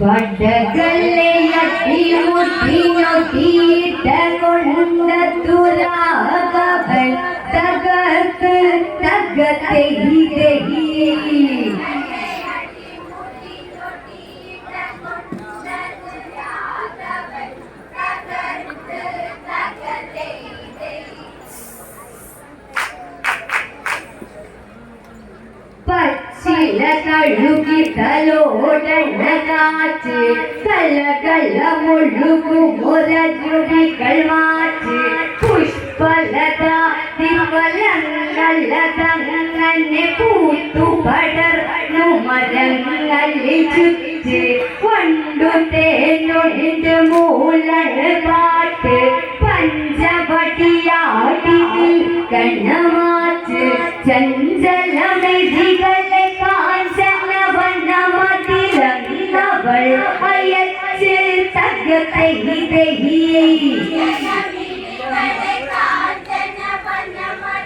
ಕೊಡಗಲ್ಲೆಯಟ್ಟಿ ಮುಟ್ಟಿ ನೊಟೀಟ ಕೊಳಂದ ತುರಾಗ ತಗತ್ ತಗತ್ತೆ ಹೀಗೆ ಹೀ తళుకి తలోడనకాచి కల కల ముళ్ళుకు మురజుడి కల్వాచి పుష్పలత తివలంగల తన్నె పూతు పడర్ను మరంగలి చుచ్చి పండు తేనుడి మూలన పాటి పంచవటియాటి కణమాచి చంచల మెదిగల్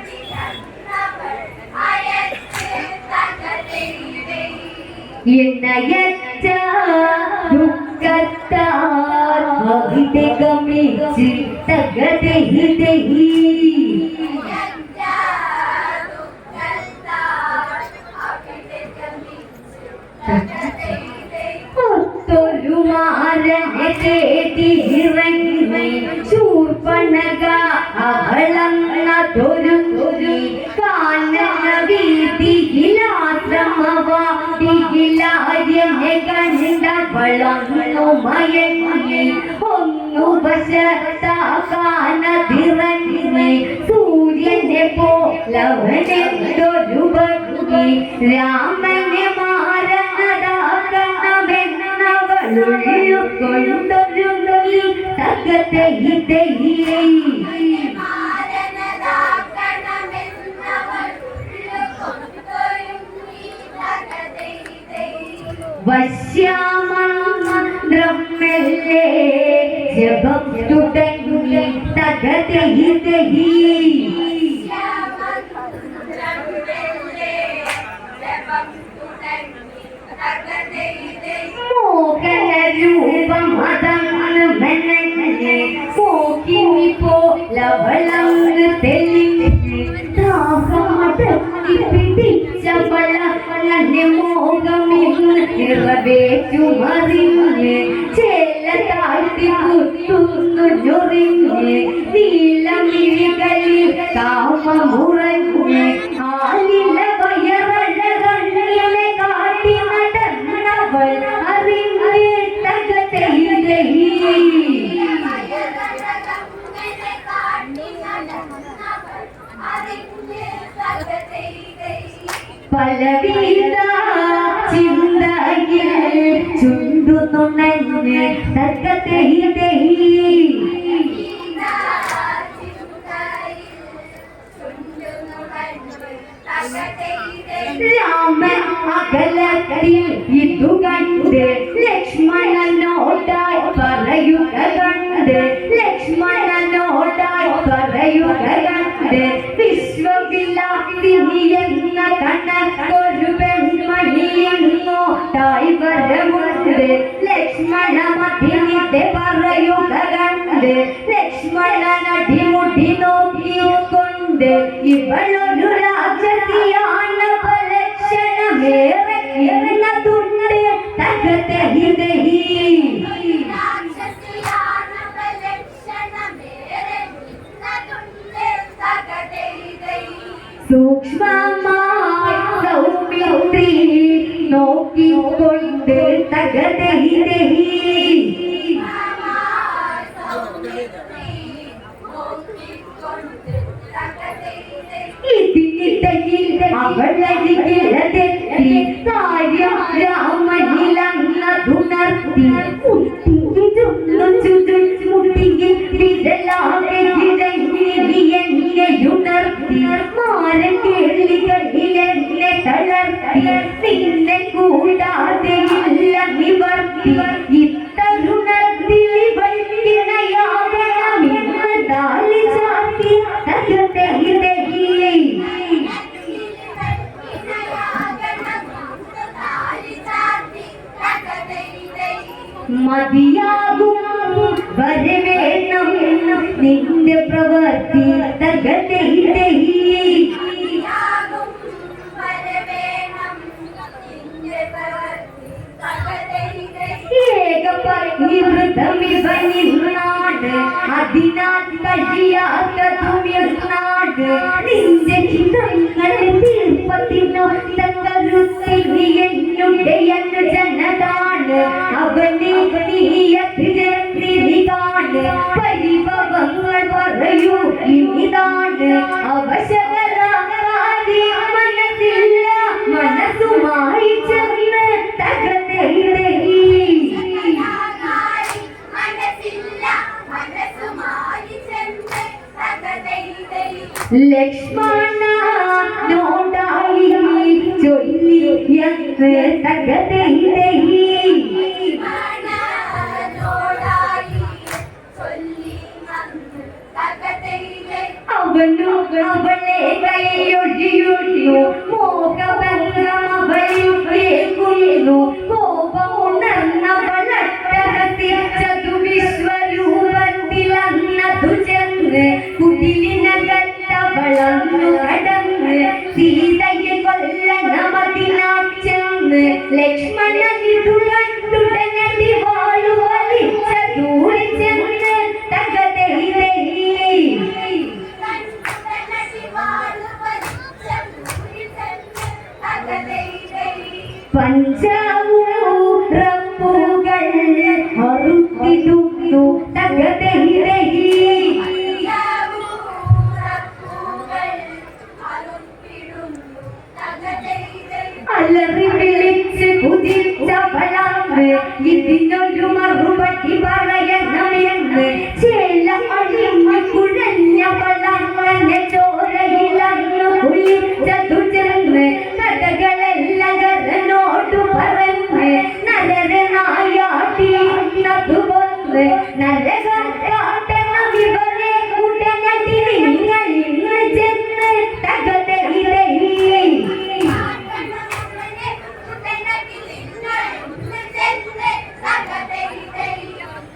വനമതിലന്നവൾ അയച്ച് തകത്തെ എന്നയച്ച ദുഃഖത്താൽ മഹിതെ ഗമിച്ച് തകതെ ഹിതഹി തേടി ഇറങ്ങി ശൂർപ്പണക അവളന്നതൊരു തൊരു കാനന വീതിയിലാശ്രമവാതിയിലാര്യനെ കണ്ടവളന്നു മയങ്ങി ഒന്നു വശത്താകാനതിറങ്ങി സൂര്യനെ പോലവനെന്തൊരു ഭംഗി രാമനെ നൊലി തകത്തെ ഇതയിലേ വശ്യാമന്ത്രമല്ലേ ജപം തുടങ്ങി തകത്തെ ഇതയി മോഹന രൂപം അതങ്ങ് മെനഞ്ഞ്. പോക്കിനി പോലവളങ്ങ് തെളിഞ്ഞ്. ദാഹമടക്കി പിടിച്ചവളങ്ങനെ മോഹമിന്ന് നിറവേറ്റുമറിഞ്ഞ്. ചേല താഴ്ത്തി കുത്തുന്നു ഞൊറിഞ്ഞ്. നീലമിഴികളിൽ കാമമുറഞ്ഞ്. ആലില പലവിധ ചിന്തയിൽ ചുണ്ടുന്നുണഞ്ഞ് തകതൈ രാമ അകലത്തിൽ ഇതു കണ്ട് പറയുക കണ്ട് ലക്ഷ്മണനോടായി പറയുക കണ്ട് വിശ്വവിലാസിനി എന്ന കണക്കൊരു പെൺമണി ഇങ്ങോട്ടായി വരമുണ്ട് ലക്ഷ്മണ മതിനിത്തെ പറയുക കണ്ട് ലക്ഷ്മണനടിമുടി നോക്കിക്കൊണ്ട് ഇവളൊരു രാജസിയാണ്. ലക്ഷണമേറെ എന്നതുണ്ട് തകത്തെ ഹിതഹി സൂക്ഷ്മമായി സൗമ്യത്തിൽ നോക്കിക്കൊണ്ട് തകത്തെ ഹിതഹി ഇതിനിടയിൽ അവളരികിലതെത്തി കാര്യം രാമനിലങ്ങതുണർത്തി. മുട്ടിയിരുന്നു ചുരുട്ടി വിരലാകെ ഉണർത്തി മാരൻ കേളികളിലെ തളർത്തി നിന്നെ കൂടാതെ ഇല്ല നിവർത്തി ഇത്തരുണത്തിൽ മതിയാകും വരവേണം നിന്റെ പ്രവർത്തി തകതൈ അതിനാൽ കഴിയാത്ത തുമ്യനാട് നിന്റെ ചിതങ്ങളെ തീർപ്പത്തിനോ തകരുത്തി എന്നുടയ ജനതാണ് അവനെ നീയത്തിലെ ഇതാണ് പരിഭവങ്ങൾ പറയൂ. ഇതാണ് അവശകരാകാതെ മനസ്സില്ല. മനസ്സുമായി ചെന്ന് തകത്തെ ഇടയി ലക്ഷ്മണ നോടായി ചൊല്ലി തകതയിൽ അവനോ അവനെ കൈയൊഴിയൊഴിയോ no mar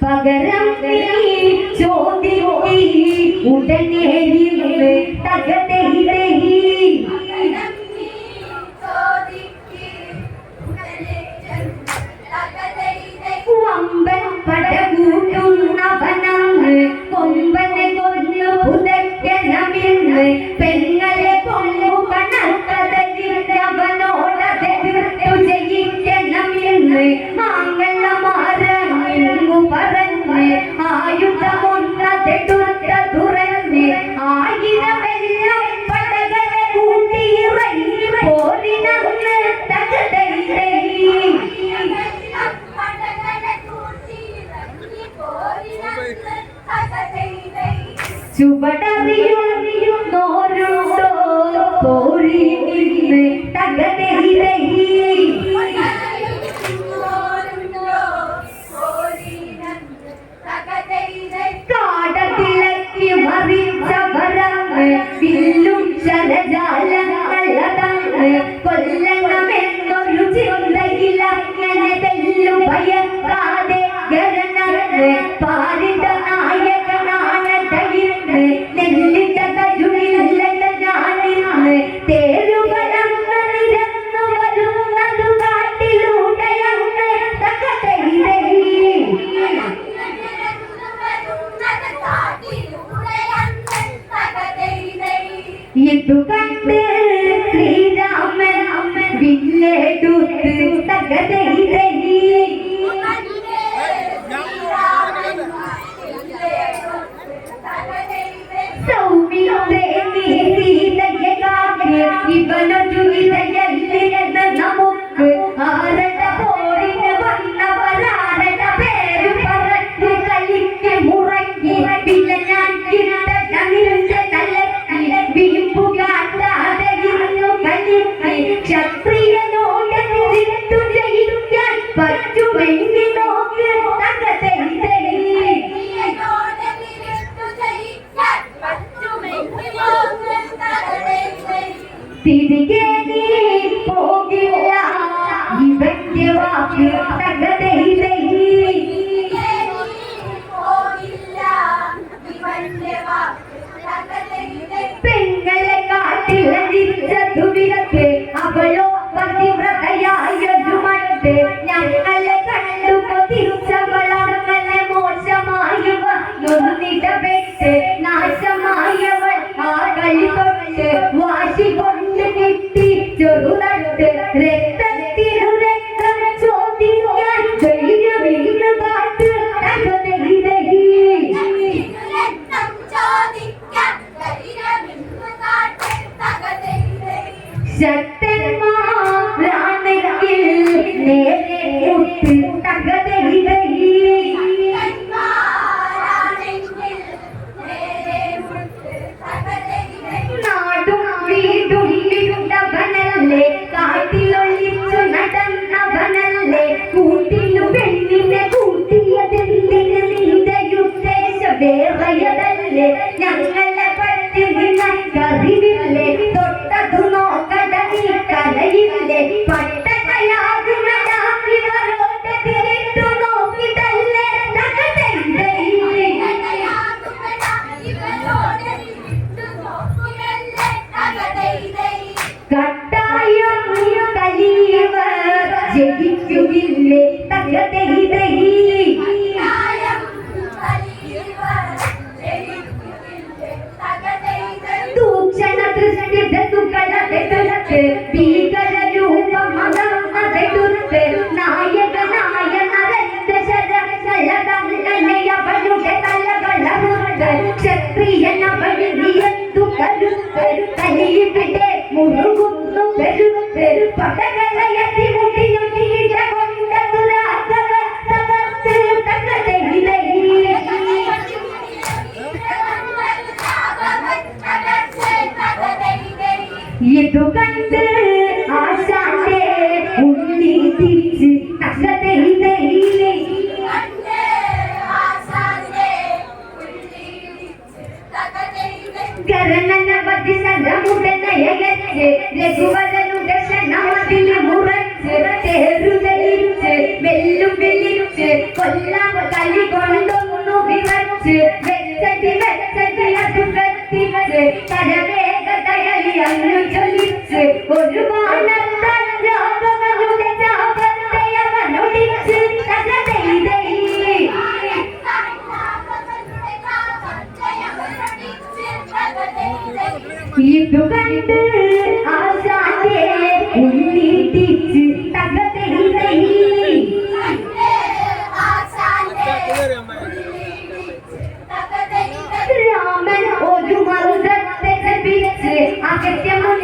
പകരം ചോദ്യം ഉടനെ തകതയിലേ ചുവടറിയും Yeah. വെച്ച് വെച്ചടി വെച്ചടി അത് കത്തി വച്ച് കരവേഗതയലി അന്നു ചൊല്ലിച്ച് ഒരു മാനം ഇതു കണ്ട് ആശാന്റെ ഉള്ളിട്ടിച്ച് തകതയിലേ ആശാന്റെ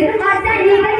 திருவாசலிகள்